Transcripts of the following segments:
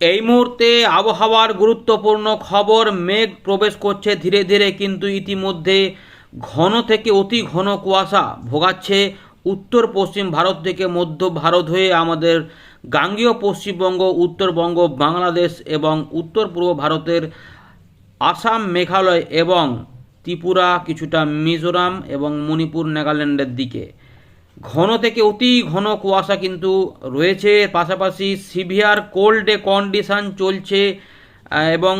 এই মুহূর্তে আবহাওয়ার গুরুত্বপূর্ণ খবর, মেঘ প্রবেশ করছে ধীরে ধীরে কিন্তু ইতিমধ্যে ঘন থেকে অতি ঘন কুয়াশা ভোগাচ্ছে উত্তর পশ্চিম ভারত থেকে মধ্য ভারত হয়ে আমাদের গাঙ্গীয় পশ্চিমবঙ্গ, উত্তরবঙ্গ, বাংলাদেশ এবং উত্তর পূর্ব ভারতের আসাম, মেঘালয় এবং ত্রিপুরা, কিছুটা মিজোরাম এবং মণিপুর, নাগাল্যান্ডের দিকে। ঘন থেকে অতি ঘন কুয়াশা কিন্তু রয়েছে। পাশাপাশি সিভিয়ার কোল্ড কন্ডিশন চলছে এবং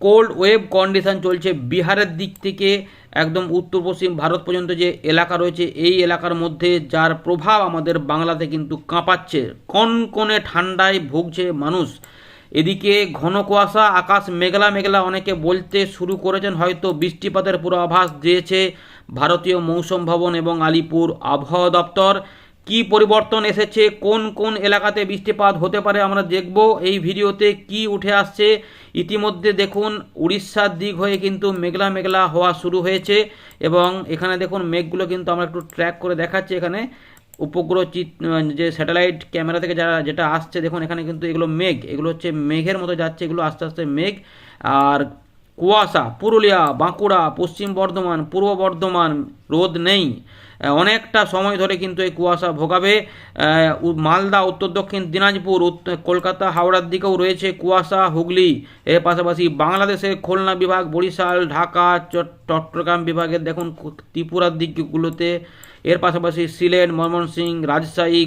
কোল্ড ওয়েভ কন্ডিশান চলছে বিহারের দিক থেকে। একদম উত্তর পশ্চিম ভারত পর্যন্ত যে এলাকা রয়েছে, এই এলাকার মধ্যে যার প্রভাব আমাদের বাংলাতে কিন্তু কাঁপাচ্ছে। কনকনে ঠান্ডায় ভুগছে মানুষ। এদিকে ঘন কুয়াশা, আকাশ মেঘলা মেঘলা, অনেকে বলতে শুরু করেছেন হয়তো বৃষ্টিপাতের পূর্বাভাস দিয়েছে ভারতীয় মৌসুম ভবন এবং আলিপুর আবহাওয়া দপ্তর। কি পরিবর্তন এসেছে? কোন কোন এলাকাতে বৃষ্টিপাত হতে পারে আমরা দেখব। এই ভিডিওতে কি উঠে আসছে? ইতিমধ্যে দেখুন, উড়িষ্যার দিক হয়ে কিন্তু মেঘলা মেঘলা হওয়া শুরু হয়েছে এবং এখানে দেখুন, মেঘগুলো কিন্তু আমরা একটু ট্র্যাক করে দেখাচ্ছি এখানে। উপগ্রহ চিত যে স্যাটেলাইট ক্যামেরা থেকে যারা যেটা আসছে, দেখুন এখানে কিন্তু এগুলো মেঘ, এগুলো হচ্ছে মেঘের মতো যাচ্ছে, এগুলো আস্তে আস্তে মেঘ। আর কুয়াশা, পুরুলিয়া, বাঁকুড়া, পশ্চিম বর্ধমান, পূর্ব বর্ধমান, রোদ নেই। অনেকটা সময় ধরে কিন্তু এই কুয়াশা ভোগাবে। মালদা, উত্তর দক্ষিণ, দিনাজপুর কলকাতা, হাওড়ার দিকেও রয়েছে কুয়াশা, হুগলি। এর পাশাপাশি বাংলাদেশের খুলনা বিভাগ, বরিশাল, ঢাকা চট্টগ্রাম বিভাগের দেখুন ত্রিপুরার দিকগুলোতে এর পাশাপাশি সিলেট ময়মনসিংহ রাজশাহী,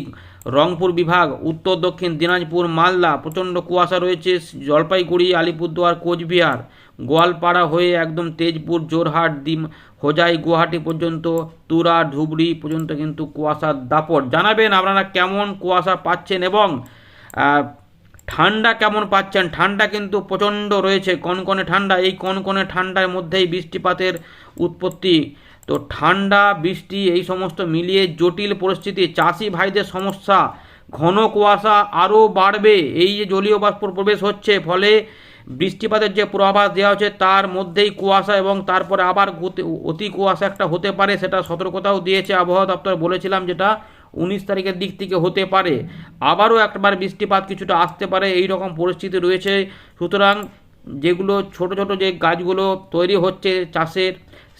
রংপুর বিভাগ, উত্তর, দক্ষিণ, দিনাজপুর, মালদা, প্রচণ্ড কুয়াশা রয়েছে, জলপাইগুড়ি, আলিপুরদুয়ার, কোচবিহার, গোয়ালপাড়া হয়ে একদম তেজপুর জোরহাট ডিম হোজাই, গুয়াহাটি পর্যন্ত, তুরা, ধুবড়ি পর্যন্ত কিন্তু কুয়াশার দাপট। জানাবেন আপনারা কেমন কুয়াশা পাচ্ছেন এবং ঠান্ডা কেমন পাচ্ছেন? ঠান্ডা কিন্তু প্রচণ্ড রয়েছে, কনকনে ঠান্ডা। এই কনকনে ঠান্ডার মধ্যেই বৃষ্টিপাতের উৎপত্তি তো ঠান্ডা, বৃষ্টি এই সমস্ত মিলিয়ে জটিল পরিস্থিতি, চাষি ভাইদের সমস্যা, ঘন কুয়াশা আরও বাড়বে, এই যে জলীয় বাষ্প প্রবেশ হচ্ছে, ফলে বৃষ্টিপাতের যে পূর্বাভাস দেওয়া হচ্ছে, তার মধ্যেই কুয়াশা এবং তারপরে আবার অতি কুয়াশা একটা হতে পারে, সেটা সতর্কতাও দিয়েছে আবহাওয়া দপ্তর। বলেছিলাম যেটা উনিশ তারিখের দিক থেকে হতে পারে। আবারও একবার বৃষ্টিপাত কিছুটা আসতে পারে, এই রকম পরিস্থিতি রয়েছে। সুতরাং যেগুলো ছোট ছোট যে গাছগুলো তৈরি হচ্ছে চাষের,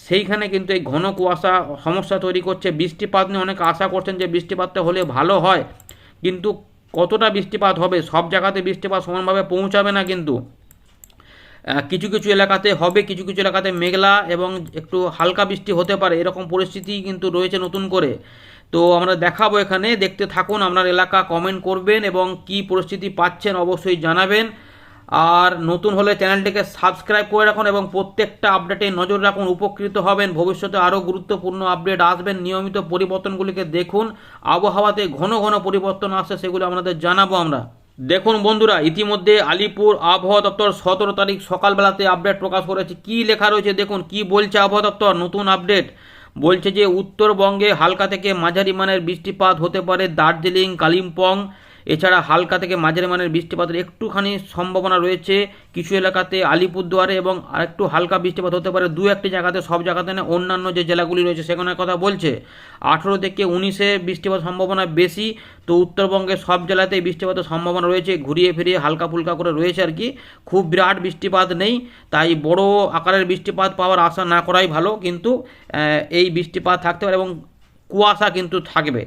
সেইখানে কিন্তু এই ঘন কুয়াশা সমস্যা তৈরি করছে। বৃষ্টিপাত নিয়ে অনেকে আশা করছেন যে বৃষ্টিপাতটা হলে ভালো হয়, কিন্তু কতটা বৃষ্টিপাত হবে? সব জায়গাতে বৃষ্টিপাত সমানভাবে পৌঁছাবে না কিন্তু। কিছু কিছু এলাকাতে হবে, কিছু কিছু এলাকাতে মেঘলা এবং একটু হালকা বৃষ্টি হতে পারে। এরকম পরিস্থিতি কিন্তু রয়েছে নতুন করে। তো আমরা দেখাবো এখানে, দেখতে থাকুন, আপনার এলাকা কমেন্ট করবেন এবং কি পরিস্থিতি পাচ্ছেন অবশ্যই জানাবেন। আর নতুন হলে চ্যানেলটিকে সাবস্ক্রাইব করে রাখুন এবং প্রত্যেকটা আপডেটে নজর রাখুন। উপকৃত হবেন। ভবিষ্যতে আরও গুরুত্বপূর্ণ আপডেট আসবেন। নিয়মিত পরিবর্তনগুলিকে দেখুন। আবহাওয়াতে ঘন ঘন পরিবর্তন আসছে সেগুলো আপনাদের জানাব আমরা। দেখুন বন্ধুরা, ইতিমধ্যে আলিপুর আবহাওয়া দপ্তর সতেরো তারিখ সকালবেলাতে আপডেট প্রকাশ করেছে। কি লেখা রয়েছে দেখুন, কি বলছে আবহাওয়া দপ্তর? নতুন আপডেট। বলছে যে, উত্তরবঙ্গে হালকা থেকে মাঝারি মানের বৃষ্টিপাত হতে পারে দার্জিলিং, কালিম্পং এছাড়া হালকা থেকে মাঝারি মানের বৃষ্টিপাতের একটুখানি সম্ভাবনা রয়েছে কিছু এলাকাতে আলিপুরদুয়ারে এবং আরেকটু হালকা বৃষ্টিপাত হতে পারে দু একটি জায়গাতে, সব জায়গাতে না, অন্যান্য যে জেলাগুলি রয়েছে সেখানের কথা বলছে। আঠেরো থেকে উনিশে বৃষ্টিপাত সম্ভাবনা বেশি, তো উত্তরবঙ্গের সব জেলাতেই বৃষ্টিপাতের সম্ভাবনা রয়েছে, ঘুরিয়ে ফিরিয়ে হালকা ফুলকা করে রয়েছে আর কি। খুব বিরাট বৃষ্টিপাত নেই, তাই বড় আকারের বৃষ্টিপাত পাওয়ার আশা না করাই ভালো, কিন্তু এই বৃষ্টিপাত থাকতে পারে এবং কুয়াশা কিন্তু থাকবে।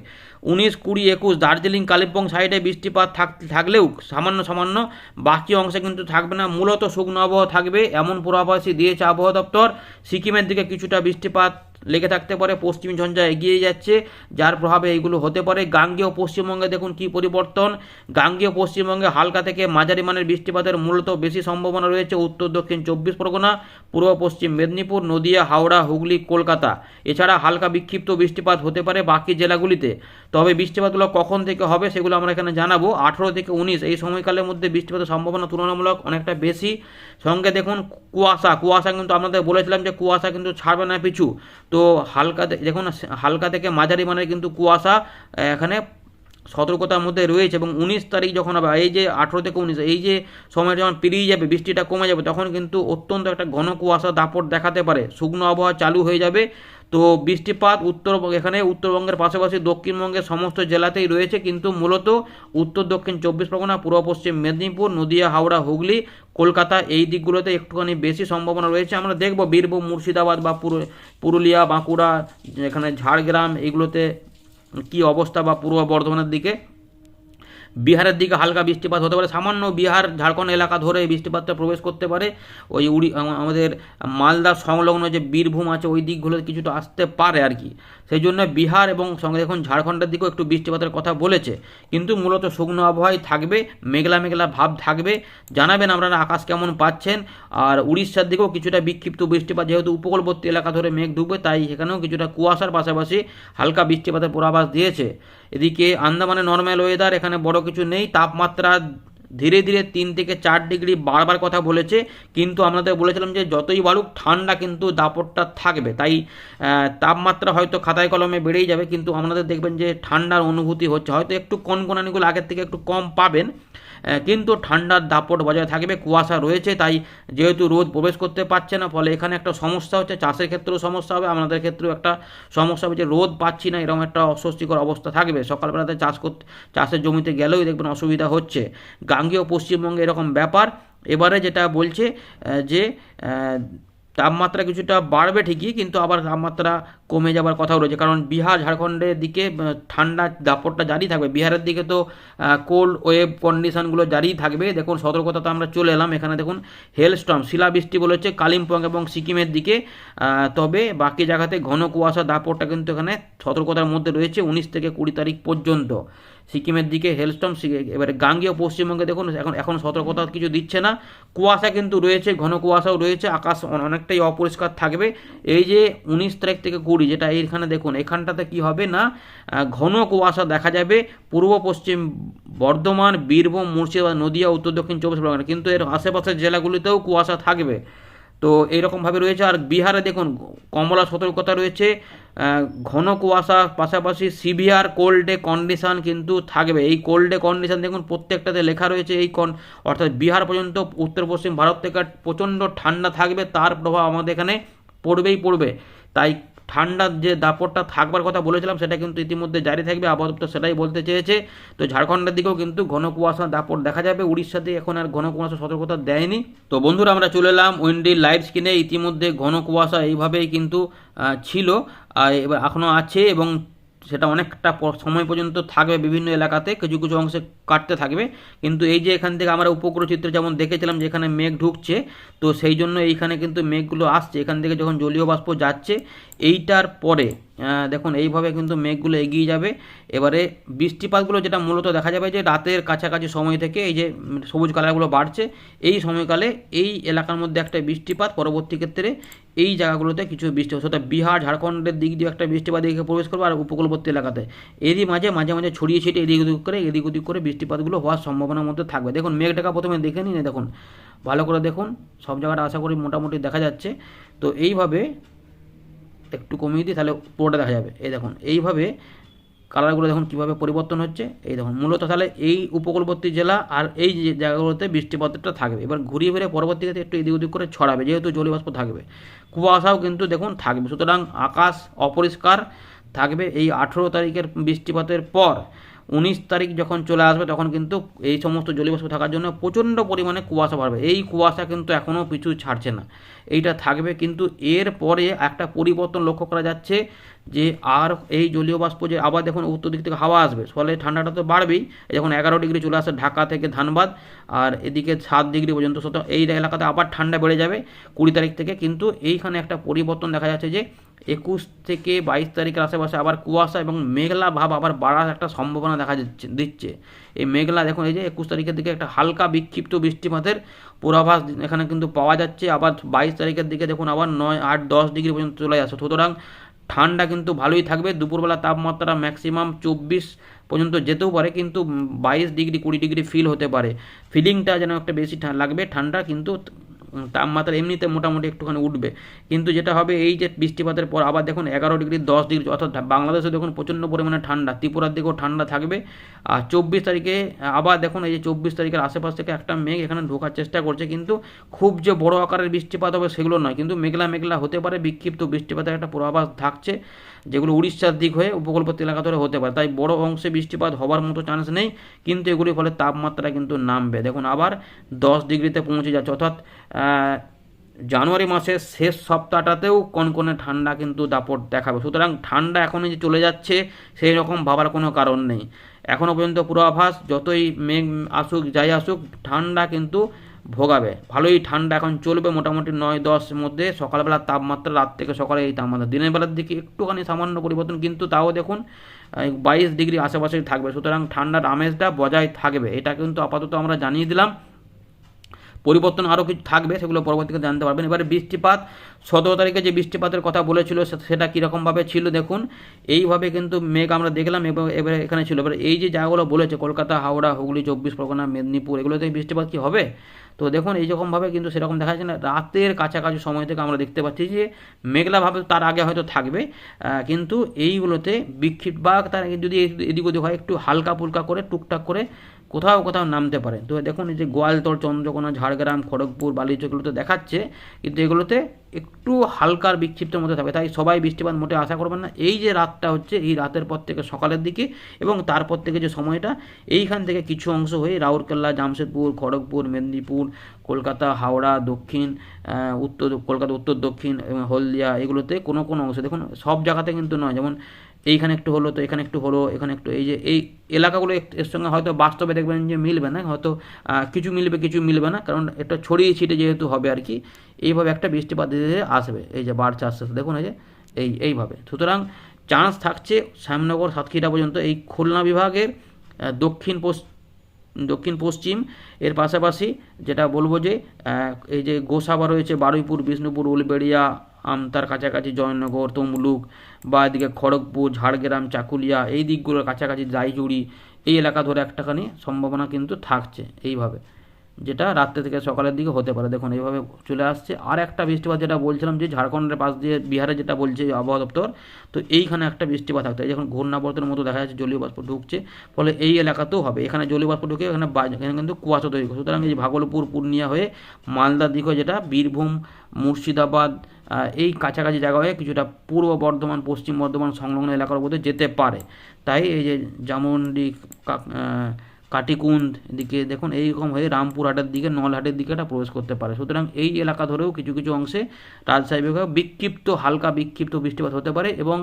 উনিশ কুড়ি একুশ দার্জিলিং কালিম্পং সাইডে বৃষ্টিপাত থাক, থাকলেও সামান্য সামান্য বাকি অংশে কিন্তু থাকবে না। মূলত শুকনো আবহাওয়া থাকবে, এমন পূর্বাভাসই দিয়েছে আবহাওয়া দপ্তর। সিকিমের দিকে কিছুটা বৃষ্টিপাত লেগে থাকতে পারে, পশ্চিম ঝঞ্ঝা এগিয়ে যাচ্ছে, যার প্রভাবে এইগুলো হতে পারে। গাঙ্গেয় পশ্চিমবঙ্গে দেখুন কি পরিবর্তন। গাঙ্গেয় পশ্চিমবঙ্গে হালকা থেকে মাঝারি মানের বৃষ্টিপাতের মূলত বেশি সম্ভাবনা রয়েছে উত্তর, দক্ষিণ চব্বিশ পরগনা, পূর্ব, পশ্চিম মেদিনীপুর, নদিয়া, হাওড়া, হুগলি, কলকাতা। এছাড়া হালকা বিক্ষিপ্ত বৃষ্টিপাত হতে পারে বাকি জেলাগুলিতে। তবে বৃষ্টিপাতগুলো কখন থেকে হবে সেগুলো আমরা এখানে জানাব। আঠেরো থেকে উনিশ, এই সময়কালের মধ্যে বৃষ্টিপাতের সম্ভাবনা তুলনামূলক অনেকটা বেশি। সঙ্গে দেখুন কুয়াশা। কুয়াশা কিন্তু আপনাদের বলেছিলাম যে কুয়াশা কিন্তু ছাড়বে না পিছু। তো হালকা থে- দেখুন হালকা থেকে মাঝারি মানের কিন্তু কুয়াশা আহ, এখানে সতর্কতার মধ্যে রয়েছে এবং উনিশ তারিখ যখন হবে এই যে আঠেরো থেকে উনিশ, এই যে সময় যখন পেরিয়ে যাবে, বৃষ্টিটা কমে যাবে, তখন কিন্তু অত্যন্ত একটা ঘন কুয়াশা দাপট দেখাতে পারে। শুকনো আবহাওয়া চালু হয়ে যাবে। তো বৃষ্টিপাত উত্তর, এখানে উত্তরবঙ্গের পাশাপাশি দক্ষিণবঙ্গের সমস্ত জেলাতেই রয়েছে। কিন্তু মূলত উত্তর, দক্ষিণ চব্বিশ পরগনা, পূর্ব পশ্চিম মেদিনীপুর, নদিয়া, হাওড়া, হুগলি, কলকাতা এই দিকগুলোতে একটুখানি বেশি সম্ভাবনা রয়েছে। আমরা দেখব বীরভূম, মুর্শিদাবাদ বা পুরু- পুরুলিয়া, বাঁকুড়া এখানে ঝাড়গ্রাম এইগুলোতে কি অবস্থা বা পূর্ব বর্ধমানের দিকে? বিহারের দিকে হালকা বৃষ্টিপাত হতে পারে। সামান্য বিহার, ঝাড়খণ্ড এলাকা ধরে এই বৃষ্টিপাতটা প্রবেশ করতে পারে। ওই উড়ি আমাদের মালদা সংলগ্ন যে বীরভূম আছে, ওই দিকগুলো কিছুটা আসতে পারে আর কি। সেই জন্য বিহার এবং সঙ্গে দেখুন ঝাড়খণ্ডের দিকেও একটু বৃষ্টিপাতের কথা বলেছে। কিন্তু মূলত শুকনো আবহাওয়াই থাকবে, মেঘলা মেঘলা ভাব থাকবে। জানাবেন আপনারা আকাশ কেমন পাচ্ছেন। আর উড়িষ্যার দিকেও কিছুটা বিক্ষিপ্ত বৃষ্টিপাত, যেহেতু উপকূলবর্তী এলাকা ধরে মেঘ ঢুকবে তাই সেখানেও কিছুটা কুয়াশার পাশাপাশি হালকা বৃষ্টিপাতের পূর্বাভাস দিয়েছে। এদিকে আন্দামানে নর্মাল ওয়েদার এখানে বড় কিছু নেই, তাপমাত্রা ধীরে ধীরে তিন থেকে চার ডিগ্রি বারবার কথা বলেছে, কিন্তু আপনাদের বলেছিলাম যে যতই বাড়ুক, ঠান্ডা কিন্তু দাপটটা থাকবে। তাই তাপমাত্রা হয়তো খাতায় কলমে বেড়েই যাবে, কিন্তু আপনাদের দেখবেন যে ঠান্ডার অনুভূতি হচ্ছে। হয়তো একটু কনকনানিগুলো আগের থেকে একটু কম পাবেন। কিন্তু ঠান্ডার দাপট বজায় থাকবে, কুয়াশা রয়েছে, তাই যেহেতু রোদ প্রবেশ করতে পারছে না, ফলে এখানে একটা সমস্যা হচ্ছে, চাষের ক্ষেত্রেও সমস্যা হবে, আমাদের ক্ষেত্রেও একটা সমস্যা হবে যে রোদ পাচ্ছি না, এরকম একটা অস্বস্তিকর অবস্থা থাকবে। সকালবেলাতে চাষ করতে, চাষের জমিতে গেলেও দেখবেন অসুবিধা হচ্ছে। গাঙ্গেয় পশ্চিমবঙ্গে এরকম ব্যাপার। এবারে যেটা বলছে যে তাপমাত্রা কিছুটা বাড়বে ঠিকই, কিন্তু আবার তাপমাত্রা কমে যাবার কথাও রয়েছে। কারণ বিহার, ঝাড়খণ্ডের দিকে ঠান্ডা দাপটটা জারি থাকবে। বিহারের দিকে তো কোল্ড ওয়েভ কন্ডিশনগুলো জারি থাকবে। দেখুন সতর্কতা তো আমরা চলে এলাম। এখানে দেখুন হেলস্টর্ম শিলাবৃষ্টি বলেছে কালিম্পং এবং সিকিমের দিকে। তবে বাকি জায়গাতে ঘন কুয়াশা, দাপটটা কিন্তু এখানে সতর্কতার মধ্যে রয়েছে, উনিশ থেকে কুড়ি তারিখ পর্যন্ত। সিকিমের দিকে হেলস্টর্ম এবারে গাঙ্গেয় পশ্চিমবঙ্গে দেখুন, এখন এখন সতর্কতা কিছু দিচ্ছে না। কুয়াশা কিন্তু রয়েছে, ঘন কুয়াশাও রয়েছে, আকাশ অনেকটাই অপরিষ্কার থাকবে। এই যে উনিশ তারিখ থেকে কুড়ি, যেটা এইখানে দেখুন, এখানটাতে কি হবে না ঘন কুয়াশা দেখা যাবে। পূর্ব পশ্চিম বর্ধমান, বীরভূম, মুর্শিদাবাদ, নদিয়া, উত্তর দক্ষিণ, চব্বিশ পরগনা, কিন্তু এর আশেপাশের জেলাগুলিতেও কুয়াশা থাকবে। তো এইরকমভাবে রয়েছে, আর বিহারে দেখুন, কমলা সতর্কতা রয়েছে ঘন কুয়াশা, পাশাপাশি সিভিয়ার কোল্ড ডে কন্ডিশন কিন্তু থাকবে। এই কোল্ড ডে কন্ডিশন দেখুন, প্রত্যেকটাতে লেখা রয়েছে এই কন অর্থাৎ বিহার পর্যন্ত উত্তর পশ্চিম ভারত থেকে প্রচণ্ড ঠান্ডা থাকবে, তার প্রভাব আমাদের এখানে পড়বেই পড়বে। তাই ঠান্ডার যে দাপটটা থাকবার কথা বলেছিলাম, সেটা কিন্তু ইতিমধ্যে জারি থাকবে, আপাতত সেটাই বলতে চেয়েছে। তো ঝাড়খণ্ডের দিকেও কিন্তু ঘন কুয়াশা দাপট দেখা যাবে, উড়িষ্যাতে এখন আর ঘন কুয়াশা সতর্কতা দেয়নি। তো বন্ধুরা, আমরা চলে এলাম উইন্ডি লাইভ স্ক্রিনে, ইতিমধ্যে ঘন কুয়াশা এইভাবেই কিন্তু ছিল এবার এখনও আছে এবং সেটা অনেকটা সময় পর্যন্ত থাকবে বিভিন্ন এলাকাতে, কিছু কিছু অংশে কাটতে থাকবে। কিন্তু এই যে এখান থেকে আমরা উপগ্রহ চিত্র যেমন দেখেছিলাম যে এখানে মেঘ ঢুকছে, তো সেই জন্য এইখানে কিন্তু মেঘগুলো আসছে। এখান থেকে যখন জলীয় বাষ্প যাচ্ছে, এইটার পরে দেখুন, এইভাবে কিন্তু মেঘগুলো এগিয়ে যাবে। এবারে বৃষ্টিপাতগুলো যেটা মূলত দেখা যাবে যে, রাতের কাছাকাছি সময় থেকে এই যে সবুজ কালারগুলো বাড়ছে, এই সময়কালে এই এলাকার মধ্যে একটা বৃষ্টিপাত, পরবর্তী ক্ষেত্রে এই জায়গাগুলোতে কিছু বৃষ্টি সেটা বিহার, ঝাড়খণ্ডের দিক দিয়ে একটা বৃষ্টিপাত এদিকে প্রবেশ করবে, আর উপকূলবর্তী এলাকাতে। এরই মাঝে মাঝে মাঝে ছড়িয়ে ছিটিয়ে এদিক ওদিক করে, এদিক ওদিক করে বৃষ্টিপাতগুলো হওয়ার সম্ভাবনার মধ্যে থাকবে। দেখুন মেঘ ঢাকা প্রথমে দেখে নিন দেখুন। ভালো করে দেখুন, সব জায়গাটা আশা করি মোটামুটি দেখা যাচ্ছে। তো এইভাবে একটু কমিয়ে দিই, তাহলে পুরোটা দেখা যাবে। এই দেখুন, এইভাবে কালারগুলো দেখুন কীভাবে পরিবর্তন হচ্ছে। এই দেখুন, মূলত তাহলে এই উপকূলবর্তী জেলা আর এই জায়গাগুলোতে বৃষ্টিপাতটা থাকবে। এবার ঘুরিয়ে ফিরে পরবর্তীতে একটু এদিক ওদিক করে ছড়াবে, যেহেতু জলীয়বাষ্প থাকবে। কুয়াশাও কিন্তু দেখুন থাকবে। সুতরাং আকাশ অপরিষ্কার থাকবে। এই আঠেরো তারিখের বৃষ্টিপাতের পর উনিশ তারিখ যখন চলে আসবে, তখন কিন্তু এই সমস্ত জলীয়বাষ্প থাকার জন্য প্রচণ্ড পরিমাণে কুয়াশা বাড়বে। এই কুয়াশা কিন্তু এখনও পিছু ছাড়ছে না। এইটা থাকবে কিন্তু এর পরে একটা পরিবর্তন লক্ষ্য করা যাচ্ছে যে আর এই জলীয় বাষ্প যে আবার দেখুন উত্তর দিক থেকে হাওয়া আসবে। ফলে ঠান্ডাটা তো বাড়বেই। যখন এগারো ডিগ্রি চলে আসে ঢাকা থেকে ধানবাদ আর এদিকে সাত ডিগ্রি পর্যন্ত এই এলাকাতে আবার ঠান্ডা বেড়ে যাবে। কুড়ি তারিখ থেকে কিন্তু এইখানে একটা পরিবর্তন দেখা যাচ্ছে যে একুশ থেকে বাইশ তারিখের আশেপাশে আবার কুয়াশা এবং মেঘলা ভাব আবার বাড়ার একটা সম্ভাবনা দেখা যাচ্ছে দিচ্ছে। এই মেঘলা দেখুন, এই যে একুশ তারিখের দিকে একটা হালকা বিক্ষিপ্ত বৃষ্টিপাতের পূর্বাভাস এখানে কিন্তু পাওয়া যাচ্ছে। আবার বাইশ তারিখের দিকে দেখুন, আবার নয়, আট, দশ ডিগ্রি পর্যন্ত চলে আসে। সুতরাং ঠান্ডা কিন্তু ভালোই থাকবে। দুপুরবেলা তাপমাত্রা ম্যাক্সিমাম চব্বিশ পর্যন্ত যেতেও পারে, কিন্তু বাইশ ডিগ্রি, কুড়ি ডিগ্রি ফিল হতে পারে। ফিলিংটা যেন একটা বেশি লাগবে। ঠান্ডা কিন্তু তাপমাত্রা এমনিতে মোটামুটি একটুখানি উঠবে। কিন্তু যেটা হবে এই যে বৃষ্টিপাতের পর আবার দেখুন এগারো ডিগ্রি, দশ ডিগ্রি, অর্থাৎ বাংলাদেশে দেখুন প্রচণ্ড পরিমাণে ঠান্ডা, ত্রিপুরার দিকেও ঠান্ডা থাকবে। আর চব্বিশ তারিখে আবার দেখুন এই যে চব্বিশ তারিখের আশেপাশ থেকে একটা মেঘ এখানে ঢোকার চেষ্টা করছে, কিন্তু খুব যে বড় আকারের বৃষ্টিপাত হবে সেগুলো নয়। কিন্তু মেঘলা মেঘলা হতে পারে, বিক্ষিপ্ত বৃষ্টিপাতের একটা পূর্বাভাস থাকছে, যেগুলো উড়িষ্যার দিক হয়ে উপকূলবর্তী এলাকা ধরে হতে পারে। তাই বড় অংশে বৃষ্টিপাত হবার মতো চান্স নেই, কিন্তু এগুলির ফলে তাপমাত্রা কিন্তু নামবে। দেখুন আবার দশ ডিগ্রিতে পৌঁছে যাচ্ছে, অর্থাৎ জানুয়ারি মাসের শেষ সপ্তাহটাতেও কনকনে ঠান্ডা কিন্তু দাপট দেখাবে। সুতরাং ঠান্ডা এখনই যে চলে যাচ্ছে, সেই রকম ভাবার কোনো কারণ নেই। এখনও পর্যন্ত পূর্বাভাস, যতই মেঘ আসুক, যাই আসুক, ঠান্ডা কিন্তু ভোগাবে। ভালোই ঠান্ডা এখন চলবে, মোটামুটি নয় দশ মধ্যে। সকালবেলার তাপমাত্রা রাত থেকে সকালে এই তাপমাত্রা। দিনের বেলার দিকে একটুখানি সামান্য পরিবর্তন, কিন্তু তাও দেখুন বাইশ ডিগ্রি আশেপাশেই থাকবে। সুতরাং ঠান্ডার আমেজটা বজায় থাকবে। এটা কিন্তু আপাতত আমরা জানিয়ে দিলাম। পরিবর্তন আরও কিছু থাকবে, সেগুলো পরবর্তীতে জানতে পারবেন। এবারে বৃষ্টিপাত, সতেরো তারিখে যে বৃষ্টিপাতের কথা বলেছিল সেটা কীরকমভাবে ছিল দেখুন। এইভাবে কিন্তু মেঘ আমরা দেখলাম এবং এবারে এখানে ছিল। এবার এই যে জায়গাগুলো বলেছে, কলকাতা, হাওড়া, হুগলি, চব্বিশ পরগনা, মেদিনীপুর, এগুলোতে বৃষ্টিপাত কি হবে? তো দেখুন, এই রকমভাবে কিন্তু সেরকম দেখা যাচ্ছে না, রাতের কাছাকাছি সময় থেকে আমরা দেখতে পাচ্ছি যে মেঘলাভাবে তার আগে হয়তো থাকবে কিন্তু এইগুলোতে বিক্ষিপ্ত বা তার যদি এদিক ওদিক হয়, একটু হালকা পুলকা করে, টুকটাক করে কোথাও কোথাও নামতে পারে। তো দেখুন, এই যে গোয়ালতর, চন্দ্রকোনা, ঝাড়গ্রাম, খড়গপুর বালিচকগুলোতে দেখাচ্ছে, কিন্তু এগুলোতে একটু হালকার বিক্ষিপ্তের মধ্যে থাকবে তাই সবাই বৃষ্টিপাত মোটে আশা করবেন না। এই যে রাতটা হচ্ছে, এই রাতের পর থেকে সকালের দিকে এবং তারপর থেকে যে সময়টা, এইখান থেকে কিছু অংশ হয়ে রাউরকেল্লা, জামশেদপুর, খড়গপুর, মেদিনীপুর, কলকাতা, হাওড়া, দক্ষিণ উত্তর, কলকাতা, উত্তর, দক্ষিণ, এবং হলদিয়া, এগুলোতে কোনো কোনো অংশ। দেখুন, সব জায়গাতে কিন্তু নয়। যেমন এইখানে একটু হলো, তো এখানে একটু হলো, এখানে একটু, এই যে এই এলাকাগুলো এর সঙ্গে হয়তো বাস্তবে দেখবেন যে মিলবে না, হয়তো কিছু মিলবে কিছু মিলবে না, কারণ এটা ছড়িয়ে ছিটে যেহেতু হবে আর কি, এইভাবে একটা বৃষ্টিপাত ধীরে আসবে, এই যে বাড়ছে আস্তে আস্তে, দেখুন এই যে, এই, এইভাবে। সুতরাং চান্স থাকছে শ্যামনগর সাতক্ষীরা পর্যন্ত, এই খুলনা বিভাগের দক্ষিণ পশ্চিম দক্ষিণ পশ্চিম, এর পাশাপাশি যেটা বলব যে এই যে গোসাবা রয়েছে, বারুইপুর, বিষ্ণুপুর, উলবেড়িয়া আমতার কাছাকাছি জয়নগর, তমলুক বা এদিকে খড়গপুর, ঝাড়গ্রাম, চাকুলিয়া এই দিকগুলোর কাছাকাছি দাইজুড়ি এই এলাকা ধরে একটাখানি সম্ভাবনা কিন্তু থাকছে এইভাবে, যেটা রাত্রে থেকে সকালের দিকে হতে পারে। দেখুন, এইভাবে চলে আসছে। আর একটা বৃষ্টিপাত যেটা বলছিলাম যে ঝাড়খণ্ডের পাশ দিয়ে বিহারে যেটা বলছে আবহাওয়া দপ্তর, তো এইখানে একটা বৃষ্টিপাত থাকতে যখন ঘূর্ণাবর্তের মতো দেখা যাচ্ছে জলীয় বাষ্প ঢুকছে, ফলে এই এলাকাতেও হবে। এখানে জলীয় বাষ্প ঢুকে এখানে এখানে কিন্তু কুয়াশা তৈরি সুতরাং এই ভাগলপুর, পূর্ণিয়া হয়ে মালদার দিক হয়ে যেটা বীরভূম, মুর্শিদাবাদ এই কাছাকাছি জায়গা হয়ে কিছুটা পূর্ব বর্ধমান, পশ্চিম বর্ধমান সংলগ্ন এলাকার মধ্যে যেতে পারে। তাই এই যে জামুন্ডি কাটিকুন্দ দিকে দেখুন, এইরকম হয়ে রামপুরহাটের দিকে, নলহাটের দিকে এটা প্রবেশ করতে পারে। সুতরাং এই এলাকা ধরেও কিছু কিছু অংশে রাজশাহী বিভাগ বিক্ষিপ্ত, হালকা বিক্ষিপ্ত বৃষ্টিপাত হতে পারে এবং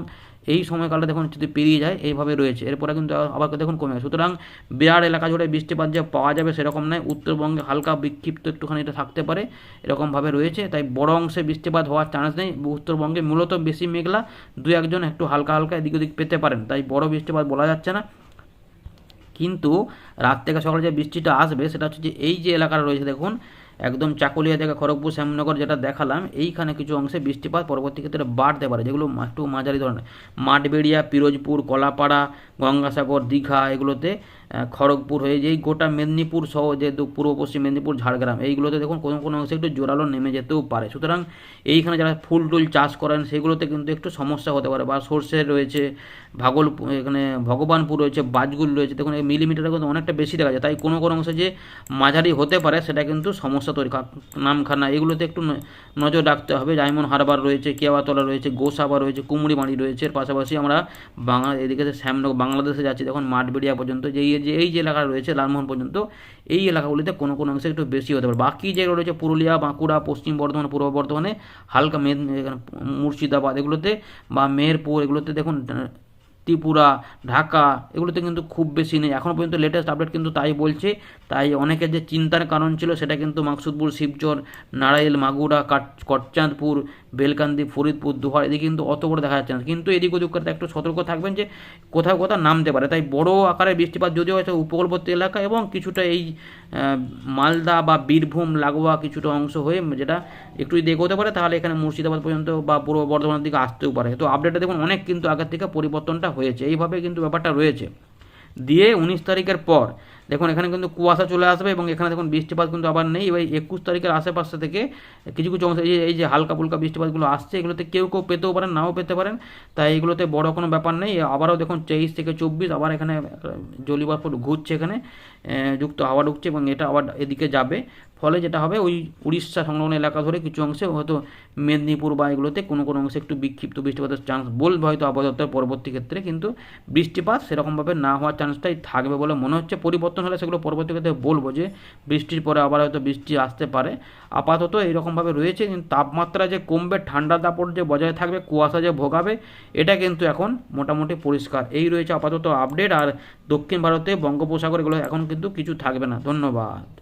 এই সময়কালটা দেখুন যদি পেরিয়ে যায়, এইভাবে রয়েছে। এরপরে কিন্তু আবার দেখুন কমে যায় সুতরাং বিরাট এলাকা জুড়ে বৃষ্টিপাত যে পাওয়া যাবে সেরকম নয়। উত্তরবঙ্গে হালকা বিক্ষিপ্ত একটুখানি এটা থাকতে পারে, এরকমভাবে রয়েছে। তাই বড় অংশে বৃষ্টিপাত হওয়ার চান্স নেই। উত্তরবঙ্গে মূলত বেশি মেঘলা দু একজন একটু হালকা হালকা এদিক ওদিক পেতে পারেন। তাই বড় বৃষ্টিপাত বলা যাচ্ছে না। কিন্তু রাত থেকে সকালে যে বৃষ্টিটা আসবে, সেটা হচ্ছে যে এই যে এলাকাটা রয়েছে দেখুন একদম চাকুলিয়া থেকে খড়গপুর, শ্যামনগর যেটা দেখালাম, এইখানে কিছু অংশে বৃষ্টিপাত পরবর্তী ক্ষেত্রে বাড়তে পারে, যেগুলো একটু মাঝারি ধরনের। মাঠবেড়িয়া, পিরোজপুর, কলাপাড়া, গঙ্গাসাগর, দীঘা, এগুলোতে খড়গপুর হয়ে যেই গোটা মেদিনীপুর সহ যে পূর্ব পশ্চিম মেদিনীপুর, ঝাড়গ্রাম, এইগুলোতে দেখুন কোনো কোনো অংশে একটু জোরালো নেমে যেতেও পারে। সুতরাং এইখানে যারা ফুল টুল চাষ করেন, সেগুলোতে কিন্তু একটু সমস্যা হতে পারে। বা সর্ষে রয়েছে ভাগলপুর এখানে ভগবানপুর রয়েছে, বাজগুল রয়েছে। দেখুন এই মিলিমিটার কিন্তু অনেকটা বেশি দেখা যায়। তাই কোনো কোনো অংশে যে মাঝারি হতে পারে, সেটা কিন্তু সমস্যা তৈরি। নামখানা এগুলোতে একটু নজর রাখতে হবে। ডায়মন্ড হারবার রয়েছে কেওয়াতলা রয়েছে, গোসাবা রয়েছে, কুমড়িমারি রয়েছে। এর পাশাপাশি আমরা বাংলা এদিকে শ্যামনগর বাংলাদেশে যাচ্ছি, দেখুন মাঠবেড়িয়া পর্যন্ত যে এই যে এই যে এলাকা রয়েছে লালমোহন পর্যন্ত, এই এলাকাগুলিতে কোনো কোনো অংশে একটু বেশি হতে পারে। বাকি যেগুলো রয়েছে পুরুলিয়া, বাঁকুড়া, পশ্চিম বর্ধমান, পূর্ব বর্ধমানে হালকা মেদ মুর্শিদাবাদ এগুলোতে বা মেহেরপুর এগুলোতে দেখুন ত্রিপুরা, ঢাকা, এগুলোতে কিন্তু খুব বেশি নেই। এখনও পর্যন্ত লেটেস্ট আপডেট কিন্তু তাই বলছে। তাই অনেকের যে চিন্তার কারণ ছিল সেটা কিন্তু মাকসুদপুর, শিবচর নারাইল মাগুরা, কাট, কটচাঁদপুর, বেলকান্দি, ফরিদপুর, দুহার, এদিকে কিন্তু অত বড় দেখা যাচ্ছে না। কিন্তু এদিক ওদিক করতে একটু সতর্ক থাকবেন যে কোথাও কোথাও নামতে পারে। তাই বড় আকারে বৃষ্টিপাত যদিও হয়তো উপকূলবর্তী এলাকা এবং কিছুটা এই মালদা বা বীরভূম, লাগোয়া কিছুটা অংশ হয়ে যেটা একটু যদি এগোতে পারে তাহলে এখানে মুর্শিদাবাদ পর্যন্ত বা পূর্ব বর্ধমানের দিকে আসতেও পারে। তো আপডেটে দেখুন, অনেক কিন্তু আগের থেকে পরিবর্তনটা হয়েছে, এইভাবে কিন্তু ব্যাপারটা রয়েছে। দিয়ে উনিশ তারিখের পর, দেখুন এখানে কিন্তু কুয়াশা চলে আসবে এবং এখানে দেখুন বৃষ্টিপাত কিন্তু আবার নেই। এবার একুশ তারিখের আশেপাশে থেকে কিছু কিছু অংশ এই যে- হালকা ফুলকা বৃষ্টিপাতগুলো আসছে, এগুলোতে কেউ কেউ পেতেও পারেন, নাও পেতে পারেন। তাই এগুলোতে বড় কোনো ব্যাপার নেই। আবারও দেখুন তেইশ থেকে চব্বিশ আবার এখানে জলীয়বাষ্প ঘুরছে এখানে যুক্ত হাওয়া ঢুকছে এবং এটা আবার এদিকে যাবে। ফলে যেটা হবে, ওই উড়িষ্যা সংলগ্ন এলাকা ধরে কিছু অংশে হয়তো মেদিনীপুর বা এগুলোতে কোনো কোনো অংশে একটু বিক্ষিপ্ত বৃষ্টিপাতের চান্স বলবে হয়তো আপাতত পরবর্তী ক্ষেত্রে, কিন্তু বৃষ্টিপাত সেরকমভাবে না হওয়ার চান্সটাই থাকবে বলে মনে হচ্ছে। পরিবর্তন হলে সেগুলো পরবর্তী ক্ষেত্রে বলব যে, বৃষ্টির পরে আবার হয়তো বৃষ্টি আসতে পারে। আপাতত এইরকমভাবে রয়েছে, কিন্তু তাপমাত্রা যে কমবে, ঠান্ডা দাপট যে বজায় থাকবে, কুয়াশা যে ভোগাবে, এটা কিন্তু এখন মোটামুটি পরিষ্কার। এই রয়েছে আপাতত আপডেট আর দক্ষিণ ভারতে বঙ্গোপসাগর এগুলো এখন কিন্তু কিছু থাকবে না। ধন্যবাদ।